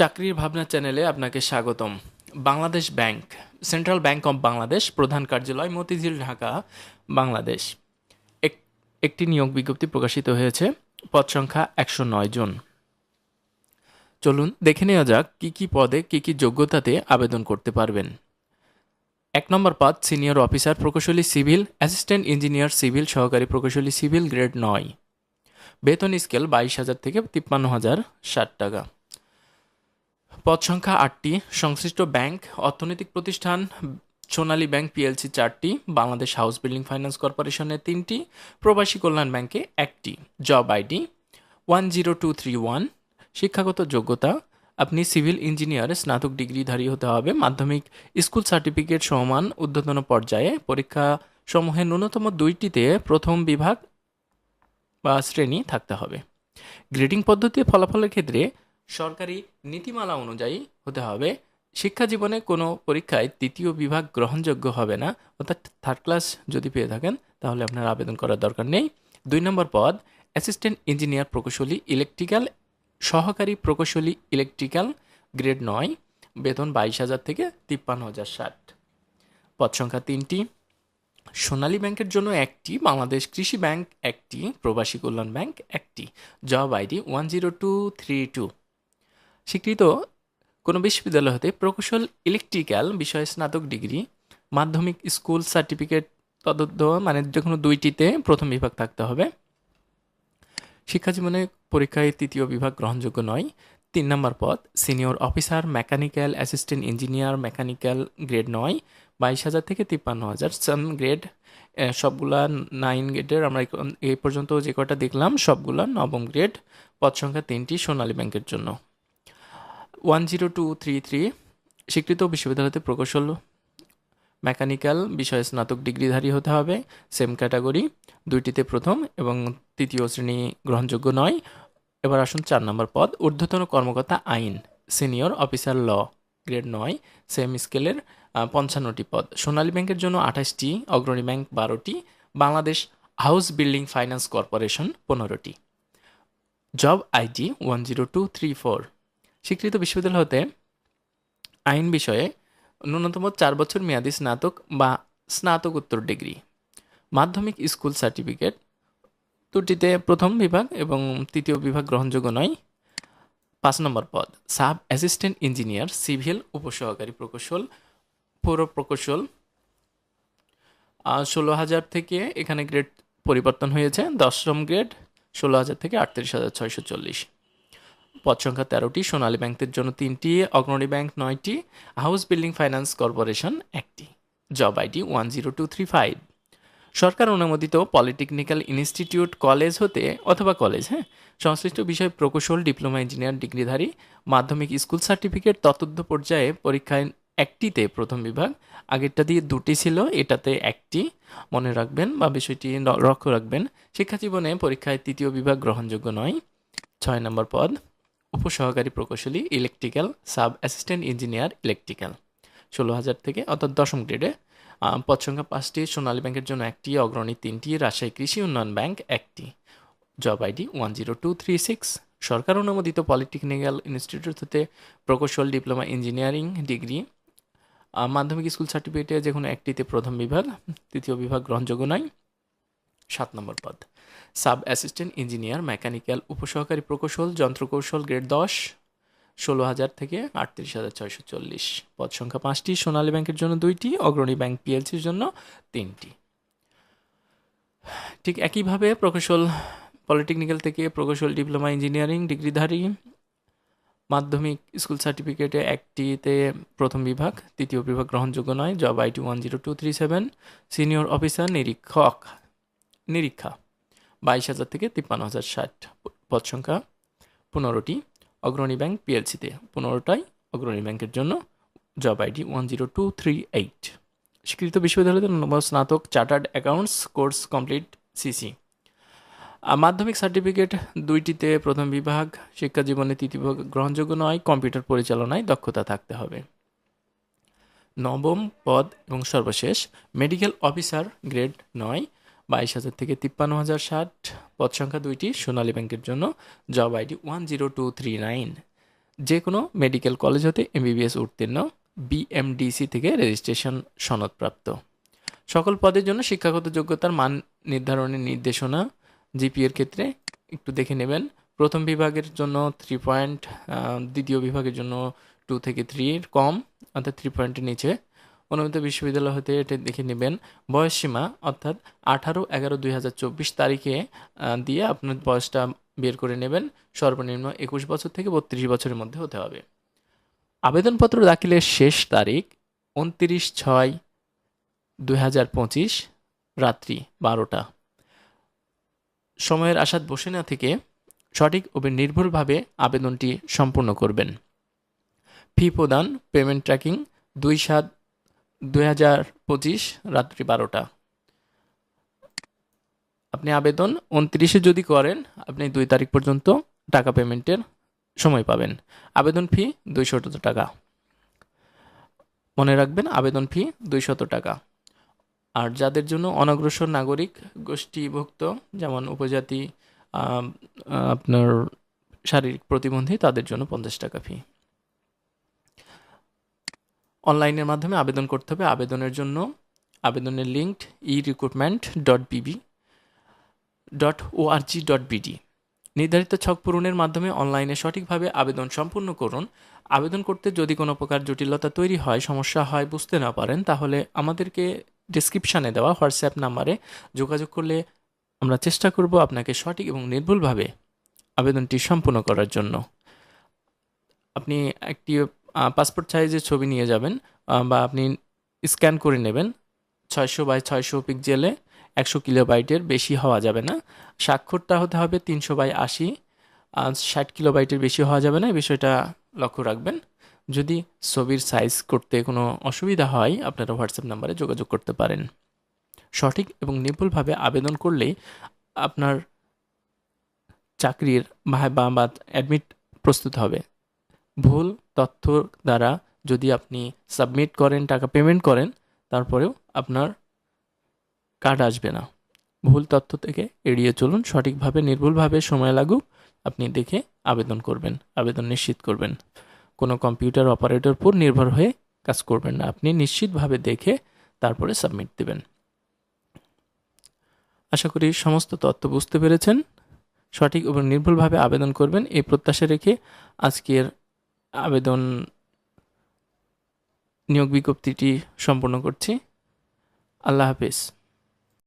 চাকরির ভাবনা চ্যানেলে আপনাকে স্বাগতম। Bangladesh bank, central bank of Bangladesh প্রধান কার্যালয় মতিঝিল, ঢাকা, বাংলাদেশ। এক- একটি নিয়োগ বিজ্ঞপ্তি প্রকাশিত হয়েছে, পদ সংখ্যা একশো নয় জন। চলুন দেখে নেওয়া যাক কি কি পদে কি কি যোগ্যতাতে আবেদন করতে পারবেন। এক নম্বর পদ, সিনিয়র অফিসার প্রকৌশলী সিভিল, অ্যাসিস্ট্যান্ট ইঞ্জিনিয়ার সিভিল, সহকারী প্রকৌশলী সিভিল গ্রেড নয়। বেতন স্কেল বাইশ হাজার থেকে তিপ্পান্ন হাজার ষাট টাকা। পদ সংখ্যা আটটি, সংশ্লিষ্ট ব্যাংক, অর্থনৈতিক প্রতিষ্ঠান, সোনালী ব্যাংক পিএলসি চারটি, বাংলাদেশ হাউস বিল্ডিং ফাইন্যান্স কর্পোরেশনের তিনটি, প্রবাসী কল্যাণ ব্যাংকে একটি। Job ID one zero two three one, শিক্ষাগত যোগ্যতা, আপনি সিভিল ইঞ্জিনিয়ার, স্নাতক ডিগ্রিধারী হতে হবে, মাধ্যমিক স্কুল সার্টিফিকেট সমান ঊর্ধ্বতন পর্যায়ে, পরীক্ষা সমূহের ন্যূনতম দুইটিতে প্রথম বিভাগ বা শ্রেণি থাকতে হবে। গ্রেডিং পদ্ধতি ফলাফলের ক্ষেত্রে সরকারি নীতিমালা অনুযায়ী হতে হবে। শিক্ষা জীবনে কোনো পরীক্ষায় তৃতীয় বিভাগ গ্রহণযোগ্য হবে না। অর্থাৎ থার্ড ক্লাস যদি পেয়ে থাকেন, তাহলে আপনার আবেদন করার দরকার নেই। দুই নম্বর পদ অ্যাসিস্ট্যান্ট ইঞ্জিনিয়ার প্রকৌশলী ইলেকট্রিক্যাল সহকারী প্রকৌশলী ইলেকট্রিক্যাল গ্রেড নয়, বেতন বাইশ হাজার থেকে তিপ্পান্ন হাজার ষাট। পদ সংখ্যা তিনটি, সোনালী ব্যাংকের জন্য একটি, বাংলাদেশ কৃষি ব্যাংক একটি, প্রবাসী কল্যাণ ব্যাংক একটি। Job ID one zero two three two. স্বীকৃত কোনো বিশ্ববিদ্যালয় হতে প্রকৌশল ইলেকট্রিক্যাল বিষয়ে স্নাতক ডিগ্রি, মাধ্যমিক স্কুল সার্টিফিকেট তদন্ত মানে যে কোনো দুইটিতে প্রথম বিভাগ থাকতে হবে। শিক্ষা জীবনে পরীক্ষায় তৃতীয় বিভাগ গ্রহণযোগ্য নয়। তিন নম্বর পদ senior officer mechanical assistant engineer mechanical grade নয়। বাইশ হাজার থেকে তিপ্পান্ন হাজার সাম গ্রেড সবগুলা নাইন গ্রেডের আমরা এই পর্যন্ত যে কটা দেখলাম, সবগুলা নবম গ্রেড পদ সংখ্যা তিনটি সোনালী ব্যাংকের জন্য। One zero two three three স্বীকৃত বিশ্ববিদ্যালয়তে প্রকৌশল মেকানিক্যাল বিষয়ে স্নাতক ডিগ্রিধারী হতে হবে সেম ক্যাটাগরি দুইটিতে প্রথম এবং তৃতীয় শ্রেণি গ্রহণযোগ্য নয়। এবার আসুন চার নম্বর পদ, ঊর্ধ্বতন কর্মকর্তা আইন সিনিয়র অফিসার ল গ্রেড নয় সেম স্কেলের পঞ্চান্নটি পদ। সোনালী ব্যাংকের জন্য আঠাশটি, অগ্রণী ব্যাংক বারোটি, Bangladesh house building finance corporation পনেরোটি। Job ID one zero two three four স্বীকৃত বিশ্ববিদ্যালয় হতে আইন বিষয়ে ন্যূনতম চার বছর মেয়াদী স্নাতক বা স্নাতকোত্তর ডিগ্রি, মাধ্যমিক স্কুল সার্টিফিকেট, দুটিতে প্রথম বিভাগ এবং তৃতীয় বিভাগ গ্রহণযোগ্য নয়। পাঁচ নম্বর পদ, সাব অ্যাসিস্ট্যান্ট ইঞ্জিনিয়ার, সিভিল উপসহকারী প্রকৌশল, পৌর প্রকৌশল। ষোলো হাজার থেকে এখানে গ্রেড পরিবর্তন হয়েছে, দশম গ্রেড ষোলো হাজার থেকে আটত্রিশ হাজার ছয়শো চল্লিশ। পদ সংখ্যা তেরোটি, সোনালী ব্যাংকের জন্য তিনটি, অগ্রণী ব্যাংক নয়টি, হাউস বিল্ডিং ফাইন্যান্স কর্পোরেশন একটি। Job ID one zero two three five. সরকার অনুমোদিত পলিটেকনিক্যাল ইনস্টিটিউট কলেজ হতে, অথবা কলেজ হ্যাঁ সংশ্লিষ্ট বিষয় প্রকৌশল, ডিপ্লোমা, ইঞ্জিনিয়ার, ডিগ্রিধারী, মাধ্যমিক স্কুল সার্টিফিকেট ততোধ্য পর্যায়ে পরীক্ষায় একটিতে প্রথম বিভাগ, আগেরটা দিয়ে দুটি ছিল, এটাতে একটি। মনে রাখবেন বা বিষয়টি লক্ষ্য রাখবেন শিক্ষা জীবনে পরীক্ষায় তৃতীয় বিভাগ গ্রহণযোগ্য নয়। ছয় নম্বর পদ উপসহকারী প্রকৌশলী electrical sub assistant engineer electrical ষোলো হাজার থেকে, অর্থাৎ দশম গ্রেডে পদ সংখ্যা পাঁচটি, সোনালী ব্যাংকের জন্য একটি, অগ্রণী তিনটি, রাজশাহী কৃষি উন্নয়ন ব্যাংক একটি। Job ID one zero two three six সরকার অনুমোদিত পলিটেকনিক্যাল ইনস্টিটিউট হতে প্রকৌশল, ডিপ্লোমা, ইঞ্জিনিয়ারিং ডিগ্রি। মাধ্যমিক স্কুল সার্টিফিকেটে যে কোনো একটিতে প্রথম বিভাগ, তৃতীয় বিভাগ গ্রহণযোগ্য নয়। সাত নম্বর পদ। সাব অ্যাসিস্ট্যান্ট ইঞ্জিনিয়ার, মেকানিক্যাল উপসহকারী প্রকৌশল, যন্ত্রকৌশল গ্রেড দশ, ষোলো হাজার থেকে আটত্রিশ হাজার ছয়শো চল্লিশ। পদ সংখ্যা পাঁচটি, সোনালী ব্যাংকের জন্য দুইটি, অগ্রণী ব্যাংক পিএলসির জন্য তিনটি। ঠিক একইভাবে প্রকৌশল, পলিটেকনিক্যাল থেকে প্রকৌশল, ডিপ্লোমা, ইঞ্জিনিয়ারিং, ডিগ্রিধারী, মাধ্যমিক স্কুল সার্টিফিকেটে একটিতে প্রথম বিভাগ, তৃতীয় বিভাগ গ্রহণযোগ্য নয়। Job ID one zero two three seven. Senior officer নিরীক্ষক। নিরীক্ষা, বাইশ হাজার থেকে তিপ্পান্ন হাজার ষাট পদ সংখ্যা, পনেরোটি অগ্রণী ব্যাংক পিএলসিতে, পনেরোটাই অগ্রণী ব্যাংকের জন্য, job ID one zero two three eight. স্বীকৃত বিশ্ববিদ্যালয়তে ন্যূনতম স্নাতক chartered accounts course complete, CC. মাধ্যমিক সার্টিফিকেট দুইটিতে প্রথম বিভাগ, শিক্ষা জীবনে তৃতীয় বিভাগ গ্রহণযোগ্য নয়, কম্পিউটার পরিচালনায় দক্ষতা থাকতে হবে। নবম পদ এবং সর্বশেষ, মেডিকেল অফিসার গ্রেড নয় বাইশ হাজার থেকে তিপ্পান্ন হাজার ষাট। পদ সংখ্যা দুইটি, সোনালী ব্যাংকের জন্য job ID one zero two three nine. যে কোনো মেডিকেল কলেজ হতে এমবিবিএস উত্তীর্ণ, বিএমডিসি থেকে রেজিস্ট্রেশন সনদপ্রাপ্ত। সকল পদের জন্য শিক্ষাগত যোগ্যতার মান নির্ধারণের নির্দেশনা জিপিএর ক্ষেত্রে একটু দেখে নেবেন। প্রথম বিভাগের জন্য থ্রি পয়েন্ট দ্বিতীয় বিভাগের জন্য টু থেকে থ্রির কম, অর্থাৎ থ্রি পয়েন্টের নিচে। অনুমিত বিশ্ববিদ্যালয় হতে এটা দেখে নেবেন। বয়সসীমা, অর্থাৎ আঠারো এগারো দুই হাজার চব্বিশ তারিখে দিয়ে আপনার বয়সটা বের করে নেবেন। সর্বনিম্ন একুশ বছর থেকে বত্রিশ বছরের মধ্যে হতে হবে। আবেদনপত্র দাখিলের শেষ তারিখ উনত্রিশ ছয় দুই হাজার পঁচিশ, রাত্রি বারোটা। সময়ের আশাত বসে না থেকে সঠিক ও নির্ভুলভাবে আবেদনটি সম্পূর্ণ করবেন। ফি প্রদান, পেমেন্ট ট্র্যাকিং, দুই সাত দুই হাজার পঁচিশ রাত্রি বারোটা। আপনি আবেদন উনত্রিশে যদি করেন, আপনি দুই তারিখ পর্যন্ত টাকা পেমেন্টের সময় পাবেন। আবেদন ফি দুইশত টাকা। মনে রাখবেন, আবেদন ফি দুইশত টাকা। আর যাদের জন্য অনগ্রসর নাগরিক গোষ্ঠীভুক্ত, যেমন উপজাতি আপনার শারীরিক প্রতিবন্ধী, তাদের জন্য পঞ্চাশ টাকা ফি। অনলাইনের মাধ্যমে আবেদন করতে হবে। আবেদনের জন্য আবেদনের link e recruitment dot BB dot o org dot BD নির্ধারিত ছক পূরণের মাধ্যমে অনলাইনে সঠিকভাবে আবেদন সম্পূর্ণ করুন। আবেদন করতে যদি কোনো প্রকার জটিলতা তৈরি হয়, সমস্যা হয়, বুঝতে না পারেন, তাহলে আমাদেরকে ডিসক্রিপশানে দেওয়া হোয়াটসঅ্যাপ নাম্বারে যোগাযোগ করলে আমরা চেষ্টা করব আপনাকে সঠিক এবং নির্ভুলভাবে আবেদনটি সম্পূর্ণ করার জন্য। আপনি একটি পাসপোর্ট সাইজের ছবি নিয়ে যাবেন বা আপনি স্ক্যান করে নেবেন। ছয়শো বাই ছয়শো পিকজেলে একশো কিলোবাইটের বেশি হওয়া যাবে না। স্বাক্ষরটা হতে হবে তিনশো বাই আশি ষাট কিলোবাইটের বেশি হওয়া যাবে না, এই বিষয়টা লক্ষ্য রাখবেন। যদি ছবির সাইজ করতে কোনো অসুবিধা হয়, আপনারা হোয়াটসঅ্যাপ নাম্বারে যোগাযোগ করতে পারেন। সঠিক এবং নির্ভুলভাবে আবেদন করলেই আপনার চাকরির বা বা অ্যাডমিট প্রস্তুত হবে। ভুল তথ্য দ্বারা যদি আপনি সাবমিট করেন, টাকা পেমেন্ট করেন, তারপরেও আপনার কার্ড আসবে না। ভুল তথ্য থেকে এড়িয়ে চলুন, সঠিকভাবে, নির্ভুলভাবে সময় লাগুক, আপনি দেখে আবেদন করবেন, আবেদন নিশ্চিত করবেন। কোনো কম্পিউটার অপারেটর উপর নির্ভর হয়ে কাজ করবেন না, আপনি নিশ্চিতভাবে দেখে তারপরে সাবমিট দেবেন। আশা করি সমস্ত তথ্য বুঝতে পেরেছেন। সঠিক এবং নির্ভুলভাবে আবেদন করবেন, এই প্রত্যাশা রেখে আজকের আবেদন নিয়োগ বিজ্ঞপ্তিটি সম্পূর্ণ করছি। আল্লাহ হাফিজ।